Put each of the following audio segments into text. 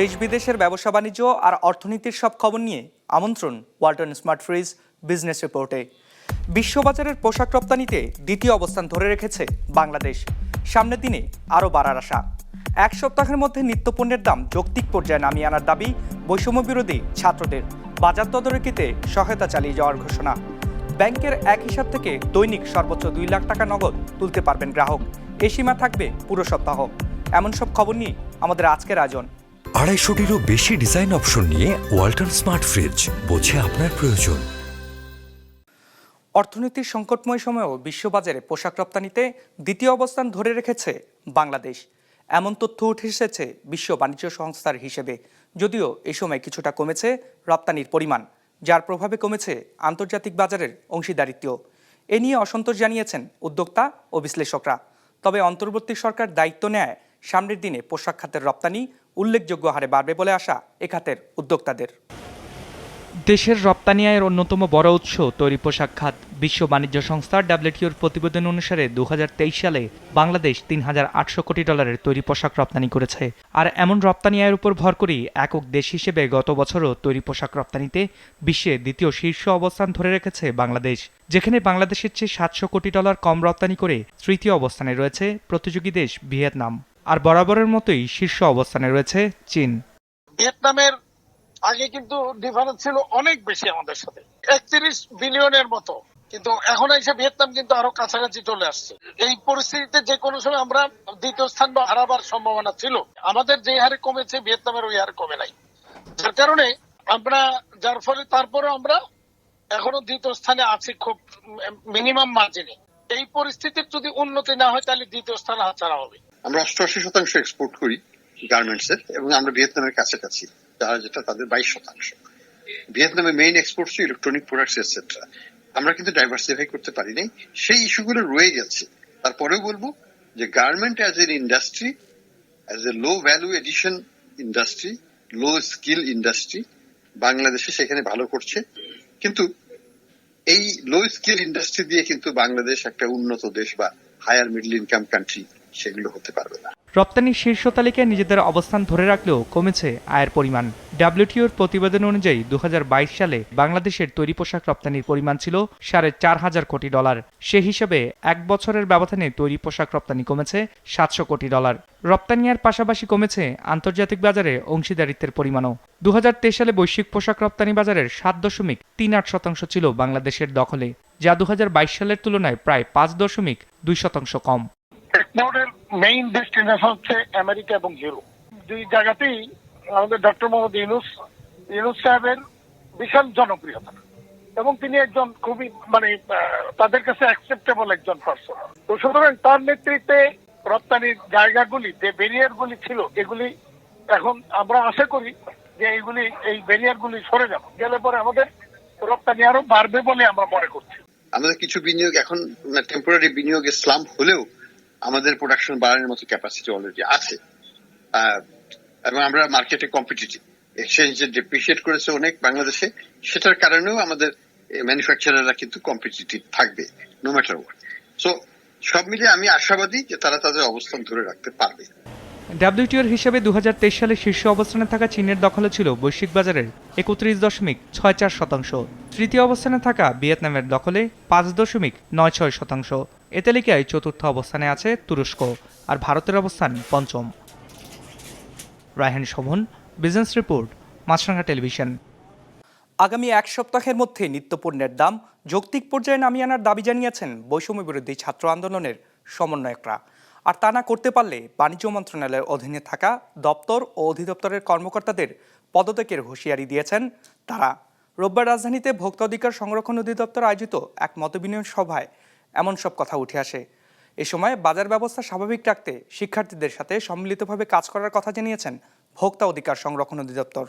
দেশ বিদেশের ব্যবসা বাণিজ্য আর অর্থনীতির সব খবর নিয়ে আমন্ত্রণ ওয়ালটন স্মার্ট ফ্রিজ বিজনেস রিপোর্টে। বিশ্ববাজারের পোশাক রপ্তানিতে দ্বিতীয় অবস্থান ধরে রেখেছে বাংলাদেশ। সামনের দিনে আরও বাড়ার আশা। এক সপ্তাহের মধ্যে নিত্যপণ্যের দাম যৌক্তিক পর্যায়ে নামিয়ে আনার দাবি বৈষম্য বিরোধী ছাত্রদের। বাজার তদারকিতে সহায়তা চালিয়ে যাওয়ার ঘোষণা। ব্যাংকের এক হিসাব থেকে দৈনিক সর্বোচ্চ দুই লাখ টাকা নগদ তুলতে পারবেন গ্রাহক। এই সীমা থাকবে পুরো সপ্তাহ। এমন সব খবর নিয়ে আমাদের আজকের আয়োজন। আড়াইশোটিরও বেশি ডিজাইন অপশন নিয়ে ওয়ালটন স্মার্ট ফ্রিজ বোঝে আপনার প্রয়োজন। অর্থনীতির সংকটময় সময়েও বিশ্ববাজারে পোশাক রপ্তানিতে দ্বিতীয় অবস্থান ধরে রেখেছে বাংলাদেশ। এমন তথ্য উঠে এসেছে বিশ্ব বাণিজ্য সংস্থার হিসেবে। যদিও এ সময় কিছুটা কমেছে রপ্তানির পরিমাণ, যার প্রভাবে কমেছে আন্তর্জাতিক বাজারের অংশীদারিত্ব এ নিয়ে অসন্তোষ জানিয়েছেন উদ্যোক্তা ও বিশ্লেষকরা। তবে অন্তর্বর্তী সরকার দায়িত্ব নেয় সামনের দিনে পোশাক খাতের রপ্তানি উল্লেখযোগ্য হারে বাড়বে বলে আশা এ খাতের উদ্যোক্তাদের। দেশের রপ্তানি আয়ের অন্যতম বড় উৎস তৈরি পোশাক খাত। বিশ্ব বাণিজ্য সংস্থার ডাব্লিউটিওর প্রতিবেদন অনুসারে দু হাজার তেইশ সালে বাংলাদেশ তিন হাজার আটশো কোটি ডলারের তৈরি পোশাক রপ্তানি করেছে। আর এমন রপ্তানি আয়ের উপর ভর করেই একক দেশ হিসেবে গত বছরও তৈরি পোশাক রপ্তানিতে বিশ্বে দ্বিতীয় শীর্ষ অবস্থান ধরে রেখেছে বাংলাদেশ, যেখানে বাংলাদেশের চেয়ে সাতশো কোটি ডলার কম রপ্তানি করে তৃতীয় অবস্থানে রয়েছে প্রতিযোগী দেশ ভিয়েতনাম। আর বরাবরের মতোই শীর্ষ অবস্থানে রয়েছে চীন। ভিয়েতনামের আগে কিন্তু ডিফারেন্স ছিল অনেক বেশি আমাদের সাথে। একত্রিশ বিলিয়নের মতো। কিন্তু এখন এসে ভিয়েতনাম কিন্তু আরও কাছাকাছি চলে আসছে। এই পরিস্থিতিতে যে কোনো সময় আমরা দ্বিতীয় স্থান বা হারাবার সম্ভাবনা ছিল। আমাদের যে হারে কমেছে, ভিয়েতনামের ওই হারে কমে নাই। যার কারণে আমরা, যার ফলে তারপরে আমরা এখনও দ্বিতীয় স্থানে আছি খুব মিনিমাম মার্জিনে এই পরিস্থিতির যদি উন্নতি না হয়, তাহলে দ্বিতীয় স্থান হাতছাড়া হবে। আমরা অষ্টআশি শতাংশ এক্সপোর্ট করি গার্মেন্টস এর এবং আমরা ভিয়েতনামের কাছাকাছি, যারা যেটা তাদের বাইশ শতাংশ। ভিয়েতনামের main export electronic products etcetera আমরা কিন্তু ডাইভার্সিফাই করতে পারি নাই। সেই ইস্যুগুলো রয়ে গেছে। তারপরেও বলব যে garment as an industry as a low value addition industry low skill industry বাংলাদেশে সেখানে ভালো করছে। কিন্তু এই লো স্কিল ইন্ডাস্ট্রি দিয়ে কিন্তু বাংলাদেশ একটা উন্নত দেশ বা হায়ার মিডল ইনকাম কান্ট্রি সেগুলো হতে পারবে না। রপ্তানির শীর্ষ তালিকায় নিজেদের অবস্থান ধরে রাখলেও কমেছে আয়ের পরিমাণ। ডাব্লিউটিওর প্রতিবেদন অনুযায়ী দু হাজার বাইশ সালে বাংলাদেশের তৈরি পোশাক রপ্তানির পরিমাণ ছিল সাড়ে চার হাজার কোটি ডলার। সে হিসেবে এক বছরের ব্যবধানে তৈরি পোশাক রপ্তানি কমেছে সাতশো কোটি ডলার। রপ্তানি আর পাশাপাশি কমেছে আন্তর্জাতিক বাজারে অংশীদারিত্বের পরিমাণও। দু হাজার তেইশ সালে বৈশ্বিক পোশাক রপ্তানি বাজারের সাত দশমিক তিন আট শতাংশ ছিল বাংলাদেশের দখলে, যা দু হাজার বাইশ সালের তুলনায় প্রায় পাঁচ দশমিক দুই শতাংশ কম। এক্সপোর্টের মেইন ডেস্টিনেশন হচ্ছে আমেরিকা এবং ইউরোপ দুই জায়গাতেই আমাদের ডক্টর মোহাম্মদ ইউনুস ইউনুস সাহেবের বিশাল জনপ্রিয়তা। এবং তিনি একজন খুবই মানে তাদের কাছে অ্যাকসেপ্টেবল একজন পার্সন তো সুতরাং তার নেতৃত্বে রপ্তানির জায়গাগুলি, যে ব্যারিয়ার গুলি ছিল, এগুলি এখন আমরা আশা করি যে এইগুলি এই ব্যারিয়ার গুলি সরে যাবে। গেলে পরে আমাদের রপ্তানি আরও বাড়বে বলে আমরা মনে করছি। আমাদের কিছু বিনিয়োগ এখন টেম্পোরারি বিনিয়োগে স্লাম হলেও আমাদের প্রোডাকশন বাড়ানোর মতো ক্যাপাসিটি অলরেডি আছে। এবং আমরা মার্কেটে কম্পিটিটিভ এক্সচেঞ্জ যে ডেপ্রিসিয়েট করেছে অনেক বাংলাদেশে। সেটার কারণেও আমাদের ম্যানুফ্যাকচারাররা কিন্তু কম্পিটিটিভ থাকবে নো ম্যাটার ওয়াট সো সব মিলিয়ে আমি আশাবাদী যে তারা তাদের অবস্থান ধরে রাখতে পারবে। ডাব্লিউটিওর হিসেবে দু সালে শীর্ষ অবস্থানে থাকা চীনের দখলে ছিল বৈশ্বিক বাজারের একত্রিশ দশমিক ছয় চার শতাংশ। তৃতীয় অবস্থানে থাকা ভিয়েতনামের দখলে পাঁচ দশমিক নয় ছয় শতাংশ। এ তালিকায় চতুর্থ অবস্থানে আছে তুরস্ক আর ভারতের অবস্থান পঞ্চম। Raihan Shovon, business report Maasranga television. আগামী এক সপ্তাহের মধ্যে নিত্যপণ্যের দাম যৌক্তিক পর্যায়ে নামিয়ে আনার দাবি জানিয়েছেন বৈষম্য বিরোধী ছাত্র আন্দোলনের সমন্বয়করা। আর তা না করতে পারলে বাণিজ্য মন্ত্রণালয়ের অধীনে থাকা দপ্তর ও অধিদপ্তরের কর্মকর্তাদের পদত্যাগের হুঁশিয়ারি দিয়েছেন তারা। রোববার রাজধানীতে ভোক্তা অধিকার সংরক্ষণ অধিদপ্তর আয়োজিত এক মতবিনিময় সভায় এমন সব কথা উঠে আসে। এ সময় বাজার ব্যবস্থা স্বাভাবিক রাখতে শিক্ষার্থীদের সাথে সম্মিলিতভাবে কাজ করার কথা জানিয়েছেন ভোক্তা অধিকার সংরক্ষণ অধিদপ্তর।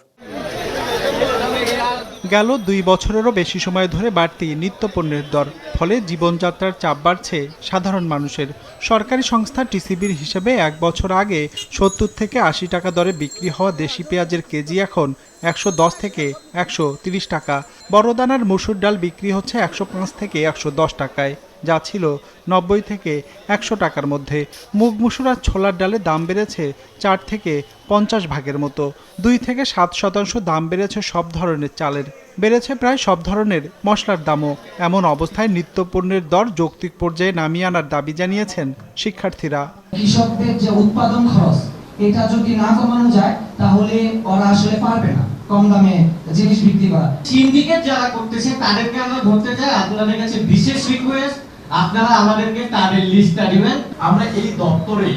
গেল দুই বছরেরও বেশি সময় ধরে বাড়তি নিত্যপণ্যের দর, ফলে জীবনযাত্রার চাপ বাড়ছে সাধারণ মানুষের। সরকারি সংস্থা টিসিবির হিসেবে এক বছর আগে সত্তর থেকে আশি টাকা দরে বিক্রি হওয়া দেশি পেঁয়াজের কেজি এখন একশো দশ থেকে একশো তিরিশ টাকা। বড়দানার মসুর ডাল বিক্রি হচ্ছে একশো পাঁচ থেকে একশো দশ টাকায়। যা ছিল নব্বই থেকে একশো টাকার মধ্যে। মুগ মুসুর আর ছোলার ডালে দাম বেড়েছে চার থেকে পঞ্চাশ ভাগের মতো। দুই থেকে সাত শতাংশ দাম বেড়েছে সব ধরনের চালের। বেড়েছে প্রায় সব ধরনের মশলার দামও। এমন অবস্থায় নিত্যপণ্যের দর যৌক্তিক পর্যায়ে নামিয়ে আনার দাবি জানিয়েছেন শিক্ষার্থীরা। কৃষকদের যে উৎপাদন খরচ এটা যদি না কমানো যায় তাহলে ওরা আসলে পারবে না কম দামে জিনিস বিক্রি করা। সিন্ডিকেট যারা করতেছে তাদেরকে আমরা ধরতে চাই। আপনাদের কাছে বিশেষ রিকোয়েস্ট আপনারা আমাদেরকে তাদের লিস্টটা দিবেন। আমরা এই দপ্তরে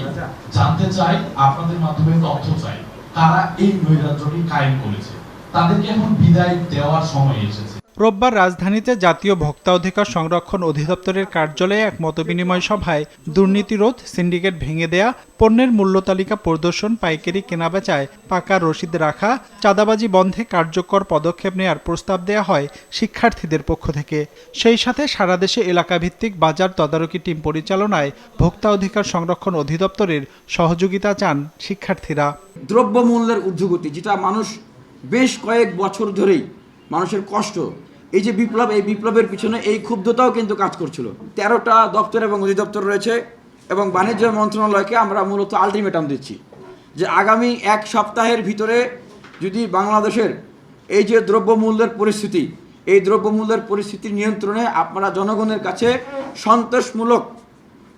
জানতে চাই আপনাদের মাধ্যমে তথ্য চাই। তারা এই নৈরাজ্যটি কায়েম করেছে। তাদেরকে এখন বিদায় দেওয়ার সময় এসেছে। রোববার রাজধানীতে জাতীয় ভোক্তা অধিকার সংরক্ষণ অধিদপ্তরের কার্যালয়ে এক মতবিনিময় সভায় দুর্নীতিরোধ, সিন্ডিকেট ভেঙে দেয়া, পণ্যের মূল্য তালিকা প্রদর্শন, পাইকারি কেনাবেচায় পাকা রসিদ রাখা, চাঁদাবাজি বন্ধে কার্যকর পদক্ষেপ নেয়ার প্রস্তাব দেয়া হয় শিক্ষার্থীদের পক্ষ থেকে। সেই সাথে সারা দেশে এলাকাভিত্তিক বাজার তদারকি টিম পরিচালনায় ভোক্তা অধিকার সংরক্ষণ অধিদপ্তরের সহযোগিতা চান শিক্ষার্থীরা। দ্রব্যমূল্যের ঊর্ধ্বগতি, যেটা মানুষ বেশ কয়েক বছর ধরেই মানুষের কষ্ট এই যে বিপ্লব, এই বিপ্লবের পিছনে এই ক্ষুব্ধতাও কিন্তু কাজ করছিল। তেরোটা দপ্তর এবং অধিদপ্তর রয়েছে এবং বাণিজ্য মন্ত্রণালয়কে আমরা মূলত আলটিমেটাম দিচ্ছি যে আগামী এক সপ্তাহের ভিতরে যদি বাংলাদেশের এই যে দ্রব্যমূল্যের পরিস্থিতি, এই দ্রব্যমূল্যের পরিস্থিতি নিয়ন্ত্রণে আপনারা জনগণের কাছে সন্তোষমূলক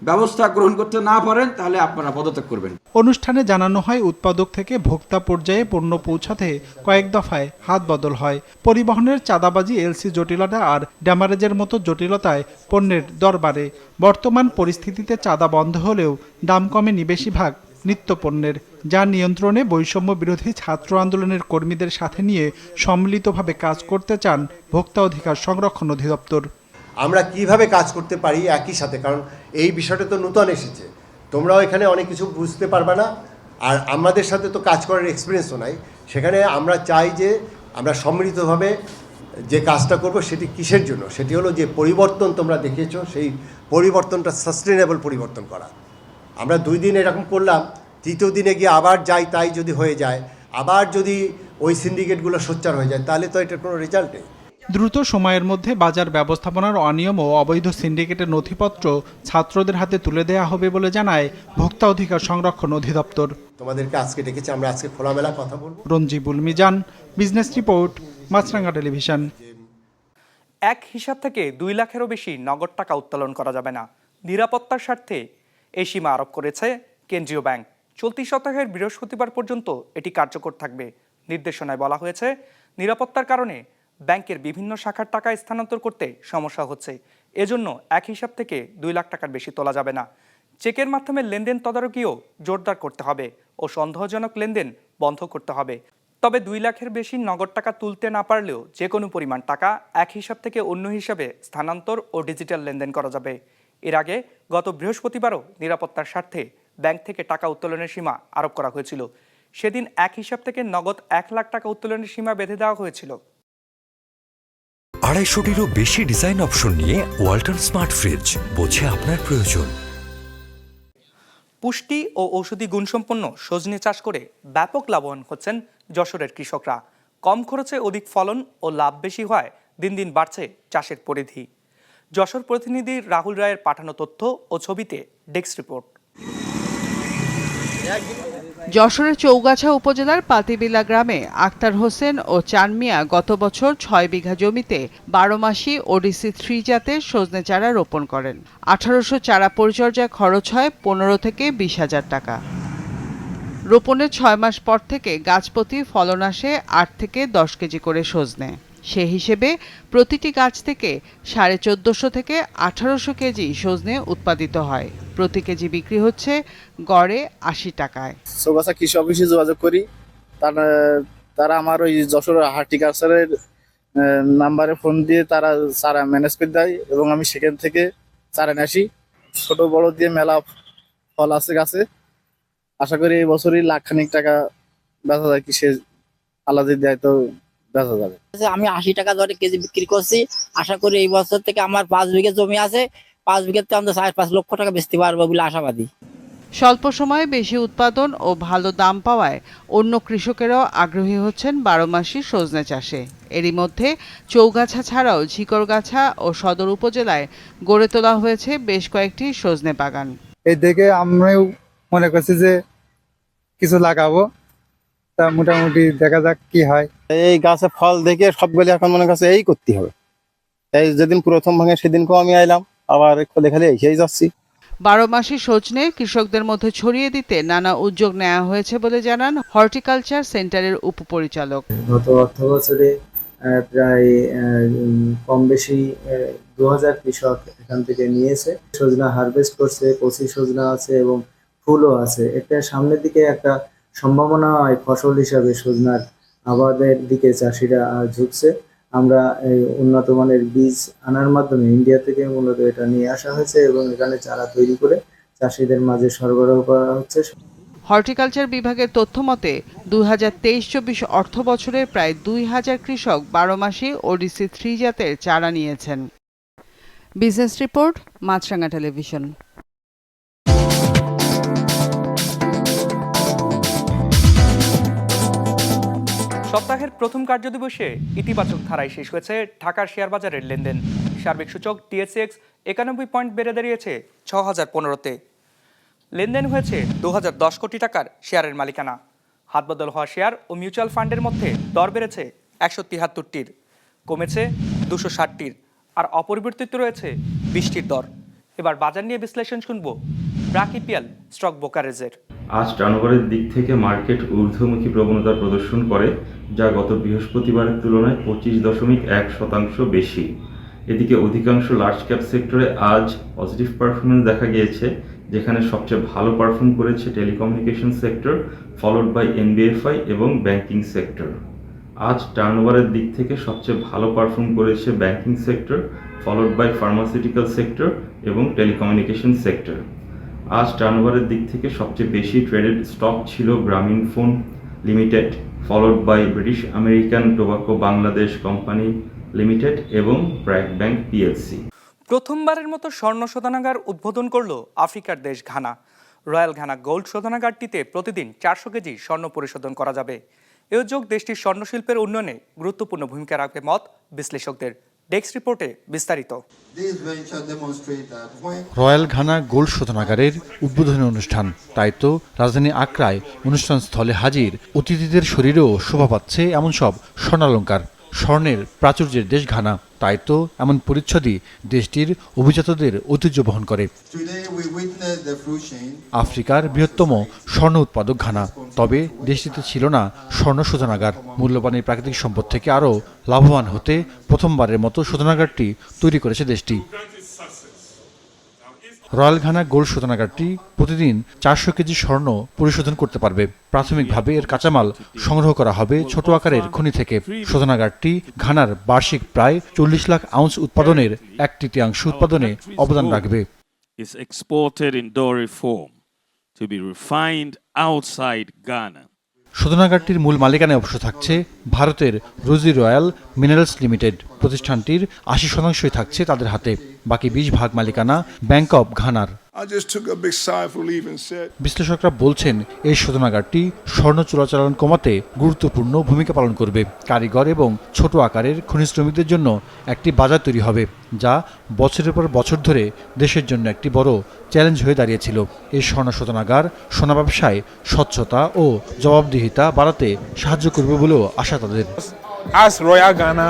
ব্যবস্থা গ্রহণ করতে না পারেন, তাহলে আপনারা পদত্যাগ করবেন। অনুষ্ঠানে জানানো হয়, উৎপাদক থেকে ভোক্তা পর্যায়ে পণ্য পৌঁছাতে কয়েক দফায় হাত বদল হয়। পরিবহনের চাঁদাবাজি, এলসি জটিলতা আর ড্যামারেজের মতো জটিলতায় পণ্যের দর বাড়ে। বর্তমান পরিস্থিতিতে চাঁদা বন্ধ হলেও দাম কমেনি বেশিরভাগ নিত্যপণ্যের। যা নিয়ন্ত্রণে বৈষম্য বিরোধী ছাত্র আন্দোলনের কর্মীদের সাথে নিয়ে সম্মিলিতভাবে কাজ করতে চান ভোক্তা অধিকার সংরক্ষণ অধিদপ্তর। আমরা কীভাবে কাজ করতে পারি একই সাথে? কারণ এই বিষয়টা তো নূতন এসেছে। তোমরাও এখানে অনেক কিছু বুঝতে পারবে না। আর আমাদের সাথে তো কাজ করার এক্সপিরিয়েন্সও নাই। সেখানে আমরা চাই যে আমরা সম্মিলিতভাবে যে কাজটা করব সেটি কিসের জন্য? সেটি হলো যে পরিবর্তন তোমরা দেখিয়েছো, সেই পরিবর্তনটা সাস্টেনেবল পরিবর্তন করা। আমরা দুই দিন এরকম করলাম, তৃতীয় দিনে গিয়ে আবার যাই, তাই যদি হয়ে যায়, আবার যদি ওই সিন্ডিকেটগুলো সোচ্চার হয়ে যায়, তাহলে তো এটার কোনো রেজাল্ট নেই। দ্রুত সময়ের মধ্যে বাজার ব্যবস্থাপনার অনিয়ম ও অবৈধ সিন্ডিকেটের নথিপত্র ছাত্রদের হাতে তুলে দেওয়া হবে বলে জানায় ভোক্তা অধিকার সংরক্ষণ অধিদপ্তর। তোমাদেরকে আজকে ডেকেছি আমরা আজকে খোলামেলা কথা বলব। Ranjibul Mizan business report Maasranga television. এক হিসাব থেকে দুই লাখেরও বেশি নগদ টাকা উত্তোলন করা যাবে না। নিরাপত্তার স্বার্থে এই সীমা আরোপ করেছে কেন্দ্রীয় ব্যাংক। চলতি সপ্তাহের বৃহস্পতিবার পর্যন্ত এটি কার্যকর থাকবে নির্দেশনায় বলা হয়েছে। নিরাপত্তার কারণে ব্যাংকের বিভিন্ন শাখার টাকা স্থানান্তর করতে সমস্যা হচ্ছে। এজন্য এক হিসাব থেকে দুই লাখ টাকার বেশি তোলা যাবে না। চেকের মাধ্যমে লেনদেন তদারকিও জোরদার করতে হবে ও সন্দেহজনক লেনদেন বন্ধ করতে হবে। তবে দুই লাখের বেশি নগদ টাকা তুলতে না পারলেও যে কোনো পরিমাণ টাকা এক হিসাব থেকে অন্য হিসাবে স্থানান্তর ও ডিজিটাল লেনদেন করা যাবে। এর আগে গত বৃহস্পতিবারও নিরাপত্তার স্বার্থে ব্যাংক থেকে টাকা উত্তোলনের সীমা আরোপ করা হয়েছিল। সেদিন এক হিসাব থেকে নগদ এক লাখ টাকা উত্তোলনের সীমা বেঁধে দেওয়া হয়েছিল। আড়াইশোটিরও বেশি ডিজাইন অপশন নিয়ে ওয়াল্টন স্মার্ট ফ্রিজ বোঝে আপনার প্রয়োজন। পুষ্টি ও ঔষধি গুণসম্পন্ন সজনে চাষ করে ব্যাপক লাভবান হচ্ছেন যশোরের কৃষকরা। কম খরচে অধিক ফলন ও লাভ বেশি হয় দিন দিন বাড়ছে চাষের পরিধি। যশোর প্রতিনিধি রাহুল রায়ের পাঠানো তথ্য ও ছবিতে ডেস্ক রিপোর্ট। যশোরের চৌগাছা উপজেলার পাতিবিলা গ্রামে আক্তার হোসেন ও চানমিয়া গত বছর ছয় বিঘা জমিতে বারো মাসি ওডিসি থ্রি জাতের সজনে চারা রোপণ করেন। আঠারোশো চারা পরিচর্যায় খরচ হয় পনেরো থেকে বিশ হাজার টাকা। রোপণের ছয় মাস পর থেকে গাছপ্রতি ফলন আসে আট থেকে দশ কেজি করে সজনে। সে হিসেবে প্রতিটি গাছ থেকে সাড়ে চোদ্দোশো থেকে আঠারোশো কেজি সজনে উৎপাদিত হয়। প্রতি কেজি বিক্রি হচ্ছে গড়ে আশি টাকায়। কৃষি অফিসে যোগাযোগ করি। তারা তারা আমার ওই যশোর হার্টিকালচারের নাম্বারে ফোন দিয়ে তারা চারা ম্যানেজ করে দেয় এবং আমি সেখান থেকে চারা নিয়ে আসি। ছোট বড় দিয়ে মেলা ফল আছে গাছে। আশা করি এই বছরই লাখ খানিক টাকা বেচা যায় কি সে আলাদা দেয়। তো বেচা যাবে। আমি আশি টাকা দরে কেজি বিক্রি করছি আশা করি এই বছর থেকে আমার পাঁচ বিঘা জমি আছে পাঁচ বিঘাতে আমরা চার পাঁচ লক্ষ টাকা বেচতে পারব বলে আশাবাদী। স্বল্প সময়ে বেশি উৎপাদন ও ভালো দাম পাওয়ায় অন্য কৃষকেরাও আগ্রহী হচ্ছেন বারো মাসি সজনে চাষে। এরই মধ্যে চৌগাছা ছাড়াও ঝিকরগাছা ও সদর উপজেলায় গড়ে তোলা হয়েছে বেশ কয়েকটি সজনে বাগান। এই দেখে আমরাও মনে করছি যে কিছু লাগাবো। তা মোটামুটি দেখা যাক কি হয়। এই গাছে ফল দেখে সবগুলি এখন মনে করছে এই করতে হবে। এই যেদিন প্রথম ভাঙে সেদিনকেও আমি আইলাম আবার খোলে খালি এসেই যাচ্ছি। বারো মাসি সজনে কৃষকদের মধ্যে ছড়িয়ে দিতে নানা উদ্যোগ নেওয়া হয়েছে বলে জানান হর্টিকালচার সেন্টারের উপপরিচালক। গত অর্থ বছরে প্রায় কম বেশি দু হাজার কৃষক এখান থেকে নিয়েছে। সজনা হারভেস্ট করছে কচি সজনা আছে এবং ফুলও আছে। এটা সামনের দিকে একটা সম্ভাবনা হয় ফসল হিসাবে সজনার আবাদের দিকে চাষিরা ঝুঁকছে। আমরা এই উন্নত মানের বীজ আনার মাধ্যমে ইন্ডিয়া থেকে মূলত এটা নিয়ে আসা হয়েছে এবং এখানে চারা তৈরি করে চাষিদের মাঝে সরবরাহ করা হচ্ছে। হর্টিকালচার বিভাগের তথ্য মতে, দুই হাজার তেইশ চব্বিশ অর্থ বছরে প্রায় দুই হাজার কৃষক বারো মাসে ওডিসি থ্রি জাতের চারা নিয়েছেন। Business report Maasranga television. সপ্তাহের প্রথম কার্যদিবসে ইতিবাচক ধারায় শেষ হয়েছে ঢাকার শেয়ার বাজারের লেনদেন। সার্বিক সূচক টিএসএক্স একানব্বই পয়েন্ট বেড়ে দাঁড়িয়েছে ছ হাজার পনেরোতে। লেনদেন হয়েছে দু হাজার দশ কোটি টাকার শেয়ারের মালিকানা। হাতবদল হওয়া শেয়ার ও মিউচুয়াল ফান্ডের মধ্যে দর বেড়েছে একশো তিহাত্তরটির কমেছে দুশো ষাটটির আর অপরিবর্তিত রয়েছে বিশটির দর। এবার বাজার নিয়ে বিশ্লেষণ শুনব ব্রাকিপিয়াল স্টক ব্রোকারেজের। আজ টার্নওভারের দিক থেকে মার্কেট ঊর্ধ্বমুখী প্রবণতা প্রদর্শন করে, যা গত বৃহস্পতিবারের তুলনায় পঁচিশ দশমিক এক শতাংশ বেশি। এদিকে অধিকাংশ লার্জ ক্যাপ সেক্টরে আজ পজিটিভ পারফরমেন্স দেখা গিয়েছে, যেখানে সবচেয়ে ভালো পারফর্ম করেছে telecommunication sector followed by NBFI এবং ব্যাংকিং সেক্টর আজ টার্নওভারের দিক থেকে সবচেয়ে ভালো পারফর্ম করেছে banking sector followed by pharmaceutical sector এবং টেলিকমিউনিকেশন সেক্টর আজ টার্নওভারের দিক থেকে সবচেয়ে বেশি ট্রেডেড স্টক ছিল Grameenphone limited followed by British American Tobacco Bangladesh company limited এবং ব্র্যাক ব্যাংক পিএলসি প্রথমবারের মতো স্বর্ণ শোধনাগার উদ্বোধন করল আফ্রিকার দেশ ঘানা। রয়্যাল ঘানা গোল্ড শোধনাগারটিতে প্রতিদিন চারশো কেজি স্বর্ণ পরিশোধন করা যাবে। এ উদ্যোগ দেশটির স্বর্ণশিল্পের উন্নয়নে গুরুত্বপূর্ণ ভূমিকা রাখবে মত বিশ্লেষকদের। ডেস্ক রিপোর্টে বিস্তারিত। রয়্যাল ঘানা গোল শোধনাগারের উদ্বোধনী অনুষ্ঠান তাই তো রাজধানী আক্রায় অনুষ্ঠান স্থলে হাজির অতিথিদের শরীরেও শোভা পাচ্ছে এমন সব স্বর্ণালঙ্কার। স্বর্ণের প্রাচুর্যের দেশ ঘানা। তাই তো এমন পরিচ্ছদই দেশটির অভিজাতদের ঐতিহ্য বহন করে। আফ্রিকার বৃহত্তম স্বর্ণ উৎপাদক ঘানা। তবে দেশটিতে ছিল না স্বর্ণ শোধনাগার। মূল্যবানের এই প্রাকৃতিক সম্পদ থেকে আরও লাভবান হতে প্রথমবারের মতো শোধনাগারটি তৈরি করেছে দেশটি। রয়্যাল ঘানা গোল্ড শোধনাগারটি প্রতিদিন চারশো কেজি স্বর্ণ পরিশোধন করতে পারবে। প্রাথমিকভাবে এর কাঁচামাল সংগ্রহ করা হবে ছোট আকারের খনি থেকে। শোধনাগারটি ঘানার বার্ষিক প্রায় চল্লিশ লাখ আউন্স উৎপাদনের এক তৃতীয়াংশ উৎপাদনে অবদান রাখবে। To be refined outside Ghana. শোধনাগারটির মূল মালিকানায় অবশ্য থাকছে ভারতের রোজি রয়্যাল মিনারেলস লিমিটেড। প্রতিষ্ঠানটির আশি শতাংশই থাকছে তাদের হাতে। বাকি বিশ ভাগ মালিকানা ব্যাংক অব ঘানার। I just took a big sigh of relief and said, বিশ্লেষকরা বলছেন এই শোধনাগারটি স্বর্ণ চোরাচালান কমাতে গুরুত্বপূর্ণ ভূমিকা পালন করবে। কারিগর এবং ছোট আকারের খনি শ্রমিকদের জন্য একটি বাজার তৈরি হবে যা বছরের পর বছর ধরে দেশের জন্য একটি বড় চ্যালেঞ্জ হয়ে দাঁড়িয়েছিল। এই স্বর্ণ শোধনাগার সোনা ব্যবসায় স্বচ্ছতা ও জবাবদিহিতা বাড়াতে সাহায্য করবে বলেও আশা তাদের। As Royal Ghana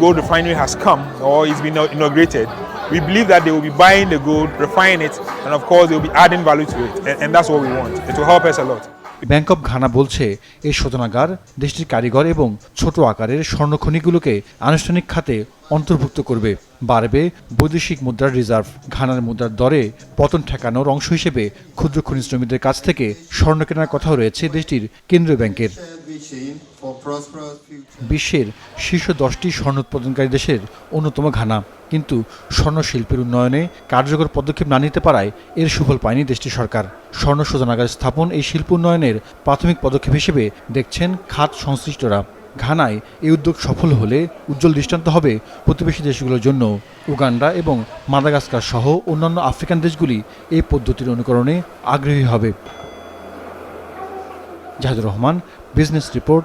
Gold Refinery has come or is been inaugurated, we believe that they will be buying the gold, refining it, and of course they will be adding value to it. And, and that's what we want. It will help us a lot. Bank of Ghana বলছে এই শোধনাগার দেশটির কারিগর এবং ছোট আকারের স্বর্ণ খনিগুলোকে আনুষ্ঠানিক খাতে অন্তর্ভুক্ত করবে বাড়বে বৈদেশিক মুদ্রার রিজার্ভ ঘানার মুদ্রার দরে পতন ঠেকানোর অংশ হিসেবে ক্ষুদ্র খনি শ্রমিকদের কাছ থেকে স্বর্ণ কেনার কথাও রয়েছে দেশটির কেন্দ্রীয় ব্যাংকের বিশ্বের শীর্ষ দশটি স্বর্ণ উৎপাদনকারী দেশের অন্যতম ঘানা। কিন্তু স্বর্ণ শিল্পের উন্নয়নে কার্যকর পদক্ষেপ না নিতে পারায় এর সুফল পায়নি দেশটির সরকার। স্বর্ণ শোধনাগার স্থাপন এই শিল্প উন্নয়নের প্রাথমিক পদক্ষেপ হিসেবে দেখছেন খাত সংশ্লিষ্টরা। ঘানায় এই উদ্যোগ সফল হলে উজ্জ্বল দৃষ্টান্ত হবে প্রতিবেশী দেশগুলোর জন্য। উগান্ডা এবং মাদাগাস্কার সহ অন্যান্য আফ্রিকান দেশগুলি এই পদ্ধতির অনুকরণে আগ্রহী হবে। Zahidur Rahman, business report